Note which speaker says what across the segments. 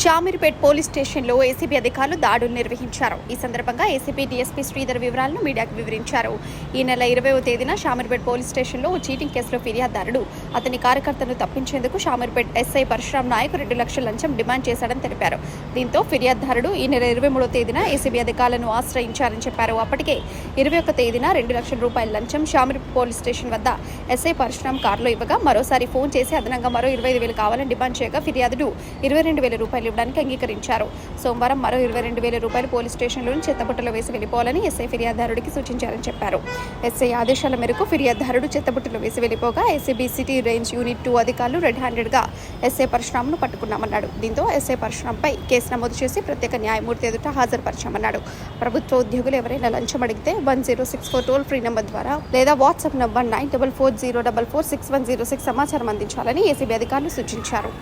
Speaker 1: Shamirpet police స్టేషన్లో ACB అధికారులు దాడులు నిర్వహించారు. ఈ సందర్భంగా ఏసీబీ డీఎస్పీ శ్రీధర్ వివరాలను మీడియాకు వివరించారు. ఈ నెల ఇరవైవ తేదీన షామీర్పేట్ పోలీస్ స్టేషన్లో చీటింగ్ కేసులో ఫిర్యాదుదారుడు అతని కార్యకర్తను తప్పించేందుకు షామీర్పేట్ ఎస్ఐ పరశురామ్ నాయక్ రెండు లక్షల లంచం డిమాండ్ చేశాడని తెలిపారు. దీంతో ఫిర్యాదుదారుడు ఈ నెల ఇరవై మూడో తేదీన ఏసీబీ అధికారులను ఆశ్రయించారని చెప్పారు. అప్పటికే ఇరవై ఒక్క తేదీన రెండు లక్షల రూపాయల లంచం షామీర్పేట్ పోలీస్ స్టేషన్ వద్ద ఎస్ఐ పరశురామ్ కారులో ఇవ్వగా మరోసారి ఫోన్ చేసి అదనంగా మరో ఇరవై ఐదు వేలు కావాలని డిమాండ్ చేయగా ఫిర్యాదుడు ఇరవై రెండు వేల రూపాయలు ఇవ్వడానికి అంగీకరించారు. సోమవారం మరో ఇరవై రెండు వేల రూపాయలు పోలీస్ స్టేషన్లోని చెత్తబుట్టలో వేసి వెళ్ళిపోవాలని ఎస్ఐ ఫిర్యాదుదారుడికి సూచించారని చెప్పారు. ఎస్ఐ ఆదేశాల మేరకు ఫిర్యాదుదారుడు చెత్తబుట్టలో వేసి వెళ్ళిపోగా ACB city range unit two అధికారులు రెడ్ హ్యాండెడ్గా ఎస్ఐ పరశురామ్ను పట్టుకున్నామన్నాడు. దీంతో ఎస్ఐ పరశురాంపై కేసు నమోదు చేసి ప్రత్యేక న్యాయమూర్తి ఎదుట హాజరుపరచామన్నాడు. ప్రభుత్వ ఉద్యోగులు ఎవరైనా లంచం అడిగితే one zero six four toll free number ద్వారా లేదా WhatsApp number nine double four zero double four six one zero six సమాచారం అందించాలని ఏసీబీ అధికారులు సూచించారు.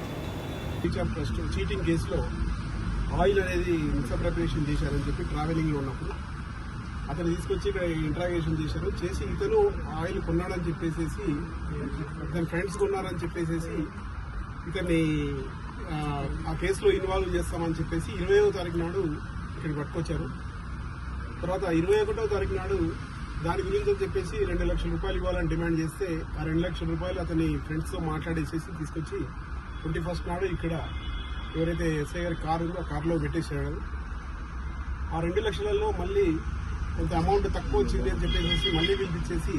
Speaker 2: టీచర్ ట్రస్ట్ చీటింగ్ కేసులో ఆయిల్ అనేది మిస్అప్రపరేషన్ చేశారని చెప్పి ట్రావెలింగ్లో ఉన్నప్పుడు అతను తీసుకొచ్చి ఇక్కడ ఇంట్రాగేషన్ చేశారు. చేసి ఇతను ఆయిల్ కొన్నాడని చెప్పేసి అతని ఫ్రెండ్స్ కొన్నారని చెప్పేసి ఇతన్ని ఆ, కేసులో ఇన్వాల్వ్ చేస్తామని చెప్పేసి ఇరవయో తారీఖు నాడు ఇక్కడికి పట్టుకొచ్చారు. తర్వాత ఇరవై ఒకటో తారీఖు నాడు దాని గురించి అని చెప్పేసి రెండు లక్షల రూపాయలు ఇవ్వాలని డిమాండ్ చేస్తే ఆ రెండు లక్షల రూపాయలు అతని ఫ్రెండ్స్తో మాట్లాడేసేసి తీసుకొచ్చి ట్వంటీ ఫస్ట్ నాడు ఇక్కడ ఎవరైతే ఎస్ఐ గారి కారు ఉందో ఆ కారులో పెట్టేసాడు ఆ రెండు లక్షలలో మళ్ళీ కొంత అమౌంట్ తక్కువ వచ్చింది అని చెప్పేసి మళ్ళీ పిలిపించేసి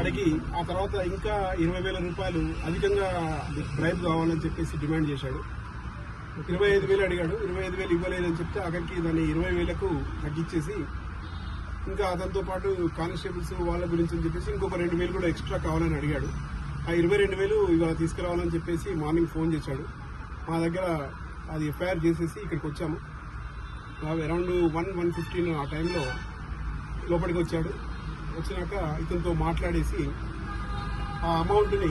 Speaker 2: అడిగి ఆ తర్వాత ఇంకా ఇరవై వేల రూపాయలు అధికంగా బ్రైబ్ కావాలని చెప్పేసి డిమాండ్ చేశాడు. ఇరవై ఐదు వేలు అడిగాడు. ఇరవై ఐదు వేలు ఇవ్వలేదని చెప్తే అక్కడికి దాన్ని ఇరవై వేలకు తగ్గించేసి ఇంకా అతనితో పాటు కానిస్టేబుల్స్ వాళ్ళ గురించి అని చెప్పేసి ఇంకొక రెండు వేలు కూడా ఎక్స్ట్రా కావాలని అడిగాడు. ఆ ఇరవై రెండు వేలు ఇవాళ తీసుకురావాలని చెప్పేసి మార్నింగ్ ఫోన్ చేశాడు. మా దగ్గర అది ఎఫ్ఐఆర్ చేసేసి ఇక్కడికి వచ్చాము. అరౌండ్ వన్ వన్ ఫిఫ్టీన్ ఆ టైంలో లోపలికి వచ్చాడు. వచ్చినాక ఇతనితో మాట్లాడేసి ఆ అమౌంట్ని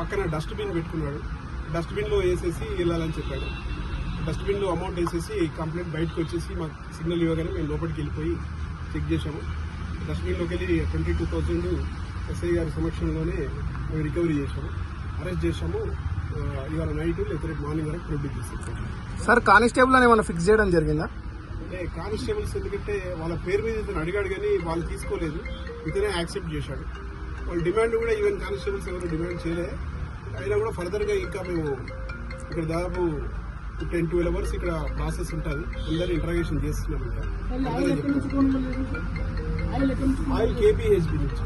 Speaker 2: పక్కన డస్ట్బిన్ పెట్టుకున్నాడు. డస్ట్బిన్లో వేసేసి వెళ్ళాలని చెప్పాడు. డస్ట్బిన్లో అమౌంట్ వేసేసి కంప్లైంట్ బయటకు వచ్చేసి మాకు సిగ్నల్ ఇవ్వగానే మేము లోపలికి వెళ్ళిపోయి చెక్ చేశాము. డస్ట్బిన్లోకి వెళ్ళి ట్వంటీ టూ థౌజండ్ ఎస్ఐ గారి సమక్షంలోనే మేము రికవరీ చేశాము. అరెస్ట్ చేశాము. ఇవాళ నైట్ లేకపోతే రేపు మార్నింగ్ వరకు ప్రొడ్యూస్ చేసేసాము
Speaker 3: సార్ కానిస్టేబుల్ అని ఏమైనా ఫిక్స్ చేయడం జరిగిందా?
Speaker 2: అంటే కానిస్టేబుల్స్ ఎందుకంటే వాళ్ళ పేరు మీద ఇతను అడిగాడు కానీ వాళ్ళు తీసుకోలేదు. ఇతనే యాక్సెప్ట్ చేశాడు. వాళ్ళ డిమాండ్ కూడా ఈవెన్ కానిస్టేబుల్స్ ఎవరు డిమాండ్ చేయలే. అయినా కూడా ఫర్దర్గా ఇంకా మేము ఇక్కడ దాదాపు టెన్ ట్వెల్వ్ అవర్స్ ఇక్కడ ప్రాసెస్ ఉంటుంది. అందరు ఇంట్రాగేషన్ చేస్తున్నాం ఇంకా. ఆయిల్ కేపీహెచ్బి నుంచి.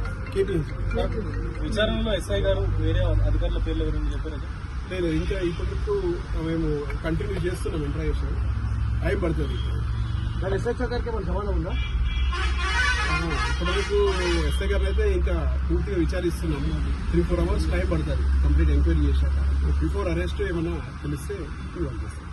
Speaker 4: విచారణలో ఎస్ఐ గారు వేరే అధికారుల పేర్ల గురించి చెప్పారు?
Speaker 2: లేదు ఇంకా ఇప్పటికు మేము కంటిన్యూ చేస్తున్నాం ఇంట్రాగేషన్ టైం పడుతుంది.
Speaker 3: మరి ఎస్హెచ్ఓ గారికి మన సమానం ఉందా?
Speaker 2: ఇప్పటివరకు ఎస్ఐ గారు అయితే ఇంకా పూర్తిగా విచారిస్తున్నాం. త్రీ ఫోర్ అవర్స్ టైం పడుతుంది. కంప్లీట్ ఎంక్వైరీ చేశాక. బిఫోర్ అరెస్ట్ ఏమైనా తెలిస్తే చేస్తాం.